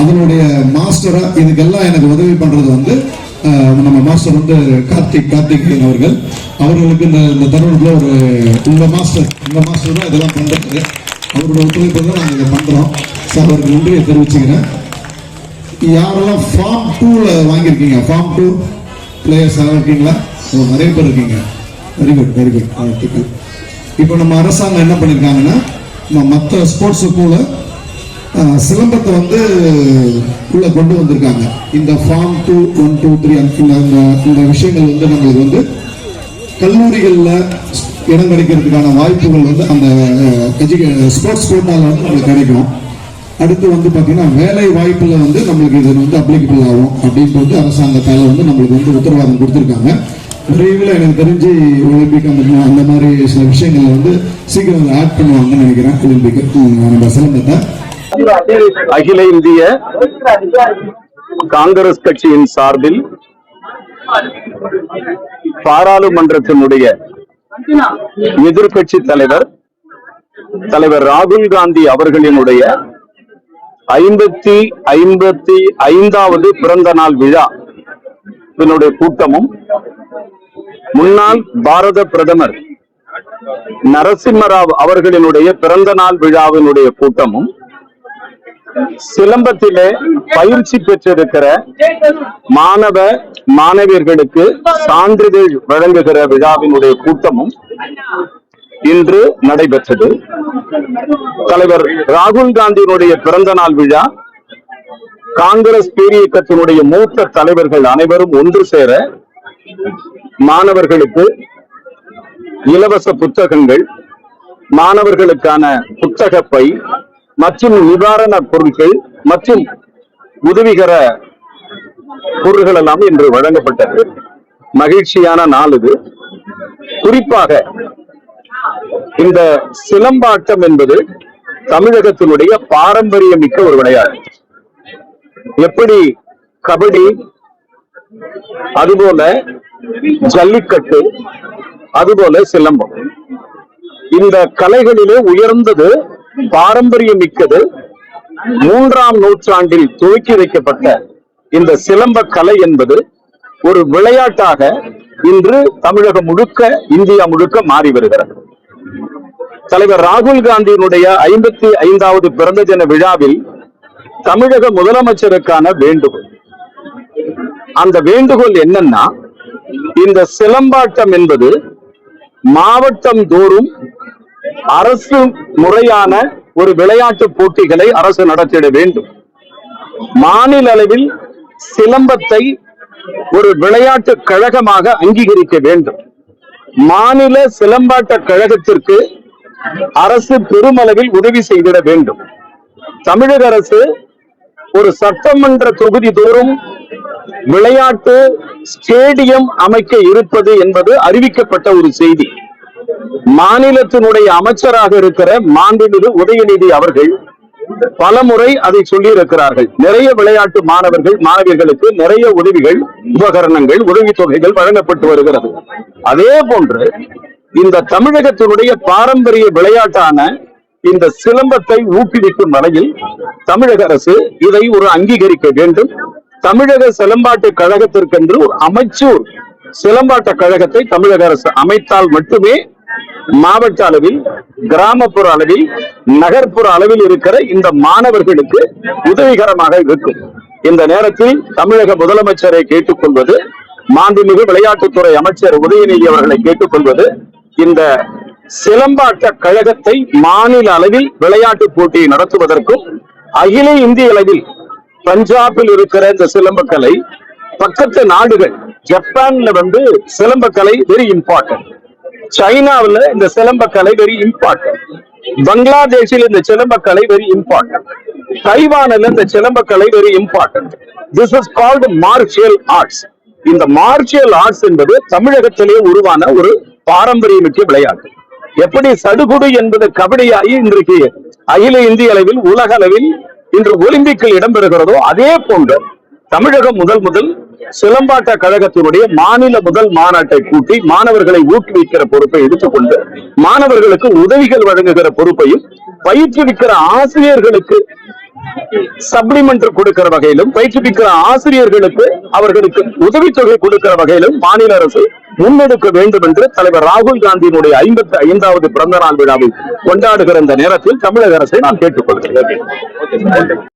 அதனுடைய மாஸ்டரா இதுக்கெல்லாம் எனக்கு உதவி பண்றது வந்து நம்ம மாஸ்டர் வந்து கார்த்திக் கார்த்திகேயன் அவர்கள். அவர்களுக்கு இந்த இந்த தருணத்தில் ஒரு உங்க மாஸ்டர் உங்க மாஸ்டர் தான் இதெல்லாம் பண்றது. அவரோட ஒத்துழைப்பு தான் நாங்கள் இதை பண்றோம். ஸோ அவருக்கு நன்றியை தெரிவிச்சுக்கிறேன். யாரெல்லாம் ஃபார்ம் டூல வாங்கியிருக்கீங்க? ஃபார்ம் டூ பிளேயர்ஸ் யாரும் இருக்கீங்களா? நிறைய பேர் இருக்கீங்க. வெரி குட் வெரி குட் வாழ்த்துக்கள் இப்போ நம்ம அரசாங்கம் என்ன பண்ணியிருக்காங்கன்னா மற்ற ஸ்போர்ட்ஸுக்குள்ள சிலம்பத்தை வந்து உள்ளே கொண்டு வந்திருக்காங்க. இந்த form two one two three அந்த இந்த- விஷயங்கள் வந்து நம்மளுக்கு வந்து கல்லூரிகளில் இடம் கிடைக்கிறதுக்கான வாய்ப்புகள் வந்து அந்த ஸ்போர்ட்ஸ் கோட்டால வந்து நம்மளுக்கு கிடைக்கும். அடுத்து வந்து பார்த்தீங்கன்னா வேலை வாய்ப்பில் வந்து நம்மளுக்கு இது வந்து அப்ளிகபிள் ஆகும் அப்படின்ட்டு வந்து அரசாங்கத்தால் வந்து நம்மளுக்கு வந்து உத்தரவாதம் கொடுத்துருக்காங்க. விரைவில் எனக்கு தெரிஞ்சு ஒலிம்பிக் அந்த அந்த மாதிரி சில விஷயங்களை வந்து சீக்கிரம் ஆட் பண்ணுவாங்கன்னு நினைக்கிறேன் ஒலிம்பிக் நம்ம சிலம்பத்தை. அகில இந்திய காங்கிரஸ் கட்சியின் சார்பில் பாராளுமன்றத்தினுடைய எதிர்கட்சி தலைவர் தலைவர் ராகுல் காந்தி அவர்களினுடைய ஐம்பத்தி ஐம்பத்தி ஐந்தாவது பிறந்த நாள் விழா இதனுடைய கூட்டமும் முன்னாள் பாரத பிரதமர் நரசிம்மராவ் அவர்களினுடைய பிறந்த நாள் விழாவினுடைய கூட்டமும் சிலம்பத்திலே பயிற்சி பெற்றிருக்கிற மாணவ மாணவியர்களுக்கு சான்றிதழ் வழங்குகிற விழாவினுடைய கூட்டமும் இன்று நடைபெற்றது. தலைவர் ராகுல் காந்தியினுடைய பிறந்த நாள் விழா காங்கிரஸ் பேரியக்கத்தினுடைய மூத்த தலைவர்கள் அனைவரும் ஒன்று சேர மாணவர்களுக்கு இலவச புத்தகங்கள் மாணவர்களுக்கான புத்தக பை மற்றும் நிவாரண பொருட்கள் மற்றும் உதவிகர பொருள்கள் எல்லாம் இன்று வழங்கப்பட்டது. மகிழ்ச்சியான நாள் இது. குறிப்பாக இந்த சிலம்பாட்டம் என்பது தமிழகத்தினுடைய பாரம்பரியமிக்க ஒரு விளையாட்டு. எப்படி கபடி அதுபோல ஜல்லிக்கட்டு அதுபோல சிலம்பம். இந்த கலைகளிலே உயர்ந்தது பாரம்பரியம் மிக்கது மூன்றாம் நூற்றாண்டில் துவக்கி வைக்கப்பட்ட இந்த சிலம்ப கலை என்பது ஒரு விளையாட்டாக இன்று தமிழகம் முழுக்க இந்தியா முழுக்க மாறி வருகிறது. தலைவர் ராகுல் காந்தியினுடைய ஐம்பத்தி ஐந்தாவது பிறந்த தின விழாவில் தமிழக முதலமைச்சருக்கான வேண்டுகோள். அந்த வேண்டுகோள் என்னன்னா இந்த சிலம்பாட்டம் என்பது மாவட்டம் தோறும் அரசு முறையான ஒரு விளையாட்டு போட்டிகளை அரசு நடத்திட வேண்டும். மாநில அளவில் சிலம்பத்தை ஒரு விளையாட்டு கழகமாக அங்கீகரிக்க வேண்டும். மாநில சிலம்பாட்ட கழகத்திற்கு அரசு பெருமளவில் உதவி செய்திட வேண்டும். தமிழக அரசு ஒரு சட்டமன்ற தொகுதி தோறும் விளையாட்டு ஸ்டேடியம் அமைக்க இருப்பது என்பது அறிவிக்கப்பட்ட ஒரு செய்தி. மாநிலத்தினுடைய அமைச்சராக இருக்கிற மாண்புமிகு உதயநிதி அவர்கள் பலமுறை அதை சொல்லி இருக்கிறார்கள் நிறைய விளையாட்டு மாணவர்கள் மாணவியர்களுக்கு நிறைய உதவிகள் உபகரணங்கள் உதவித்தொகைகள் வழங்கப்பட்டு வருகிறது. அதே போன்று இந்த தமிழகத்தினுடைய பாரம்பரிய விளையாட்டான இந்த சிலம்பத்தை ஊக்குவிக்கும் வகையில் தமிழக அரசு இதை ஒரு அங்கீகரிக்க வேண்டும். தமிழக சிலம்பாட்டு கழகத்திற்கென்று ஒரு அமைச்சூர் சிலம்பாட்ட கழகத்தை தமிழக அரசு அமைத்தால் மட்டுமே மாவட்ட அளவில் கிராமப்புற அளவில் நகர்ப்புற அளவில் இருக்கிற இந்த மாணவர்களுக்கு உதவிகரமாக இருக்கும். இந்த நேரத்தில் தமிழக முதலமைச்சரை கேட்டுக்கொள்வது மாண்புமிகு விளையாட்டுத்துறை அமைச்சர் உதயநிதி அவர்களை கேட்டுக்கொள்வது இந்த சிலம்பாட்ட கழகத்தை மாநில அளவில் விளையாட்டு போட்டியை நடத்துவதற்கும் அகில இந்திய அளவில் பஞ்சாபில் இருக்கிற இந்த சிலம்பக்கலை பக்கத்து நாடுகள் ஜப்பான்ல வந்து சிலம்பக்கலை வெரி இம்பார்ட்டன்ட் சைனாவில் இந்த சிலம்பக்கலை வெரி இம்பார்ட்டன்ட் பங்களாதேஷில் இந்த சிலம்பக்கலை வெரி இம்பார்ட்டன்ட் தைவானில் இந்த சிலம்பக்கலை very important this is called martial arts இந்த மார்ஷியல் ஆர்ட்ஸ் என்பது தமிழகத்திலே உருவான ஒரு பாரம்பரியமிக்க விளையாட்டு. எப்படி சடுகுடு என்பது கபடியாகி இன்றைக்கு அகில இந்திய அளவில் உலக அளவில் இன்று ஒலிம்பிக்கில் இடம்பெறுகிறதோ அதே போன்று தமிழகம் முதல் முதல் சிலம்பாட்ட கழகத்தினுடைய மாநில முதல் மாநாட்டை கூட்டி மாணவர்களை ஊக்குவிக்கிற பொறுப்பை எடுத்துக்கொண்டு மாணவர்களுக்கு உதவிகள் வழங்குகிற பொறுப்பையும் பயிற்றுவிக்கிற ஆசிரியர்களுக்கு சப்ளிமெண்ட் கொடுக்கிற வகையிலும் பயிற்றுவிக்கிற ஆசிரியர்களுக்கு அவர்களுக்கு உதவித்தொகை கொடுக்கிற வகையிலும் மாநில அரசு முன்னெடுக்க வேண்டும் என்று தலைவர் ராகுல் காந்தியினுடைய ஐம்பத்தி ஐந்தாவது பிறந்த நாள் விழாவை கொண்டாடுகிற இந்த நேரத்தில் தமிழக அரசை நான் கேட்டுக்கொள்கிறேன்.